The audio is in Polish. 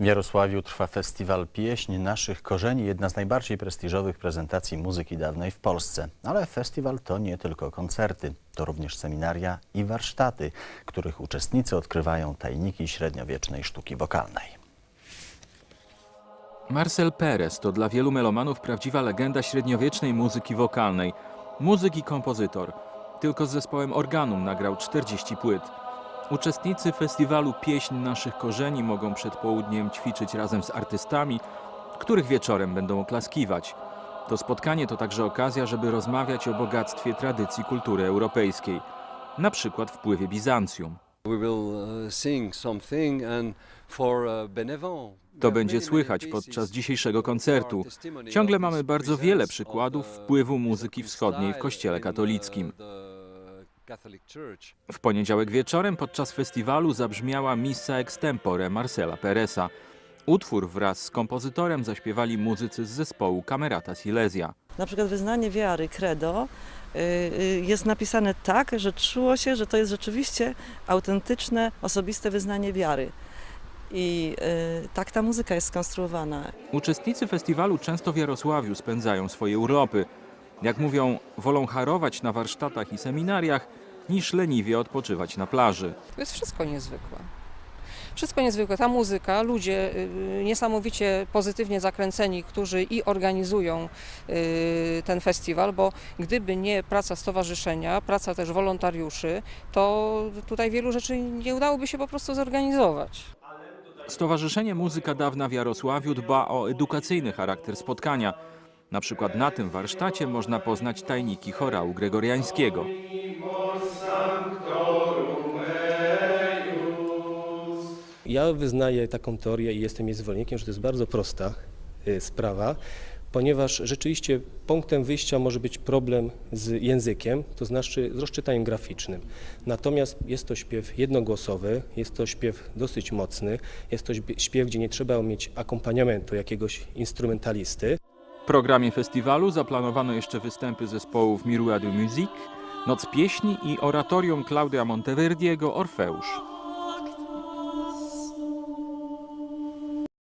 W Jarosławiu trwa festiwal Pieśń Naszych Korzeni, jedna z najbardziej prestiżowych prezentacji muzyki dawnej w Polsce. Ale festiwal to nie tylko koncerty, to również seminaria i warsztaty, których uczestnicy odkrywają tajniki średniowiecznej sztuki wokalnej. Marcel Perez to dla wielu melomanów prawdziwa legenda średniowiecznej muzyki wokalnej. Muzyk i kompozytor. Tylko z zespołem Organum nagrał 40 płyt. Uczestnicy festiwalu Pieśń Naszych Korzeni mogą przed południem ćwiczyć razem z artystami, których wieczorem będą oklaskiwać. To spotkanie to także okazja, żeby rozmawiać o bogactwie tradycji kultury europejskiej, na przykład wpływie Bizancjum. Uh, uh. To będzie słychać podczas dzisiejszego koncertu. Ciągle mamy bardzo wiele przykładów wpływu muzyki wschodniej w Kościele katolickim. W poniedziałek wieczorem podczas festiwalu zabrzmiała missa extempore Marcela Peresa. Utwór wraz z kompozytorem zaśpiewali muzycy z zespołu Camerata Silesia. Na przykład wyznanie wiary, credo, y, y, jest napisane tak, że czuło się, że to jest rzeczywiście autentyczne, osobiste wyznanie wiary. I y, tak ta muzyka jest skonstruowana. Uczestnicy festiwalu często w Jarosławiu spędzają swoje urlopy. Jak mówią, wolą harować na warsztatach i seminariach, niż leniwie odpoczywać na plaży. To jest wszystko niezwykłe. Wszystko niezwykłe. Ta muzyka, ludzie y, niesamowicie pozytywnie zakręceni, którzy i organizują y, ten festiwal, bo gdyby nie praca stowarzyszenia, praca też wolontariuszy, to tutaj wielu rzeczy nie udałoby się po prostu zorganizować. Stowarzyszenie Muzyka Dawna w Jarosławiu dba o edukacyjny charakter spotkania. Na przykład na tym warsztacie można poznać tajniki chorału gregoriańskiego. Ja wyznaję taką teorię i jestem jej zwolennikiem, że to jest bardzo prosta y, sprawa, ponieważ rzeczywiście punktem wyjścia może być problem z językiem, to znaczy z rozczytaniem graficznym. Natomiast jest to śpiew jednogłosowy, jest to śpiew dosyć mocny, jest to śpie- śpiew, gdzie nie trzeba mieć akompaniamentu jakiegoś instrumentalisty. Programie festiwalu zaplanowano jeszcze występy zespołów Miroir de Musique, Noc Pieśni i oratorium Claudia Monteverdiego Orfeusz.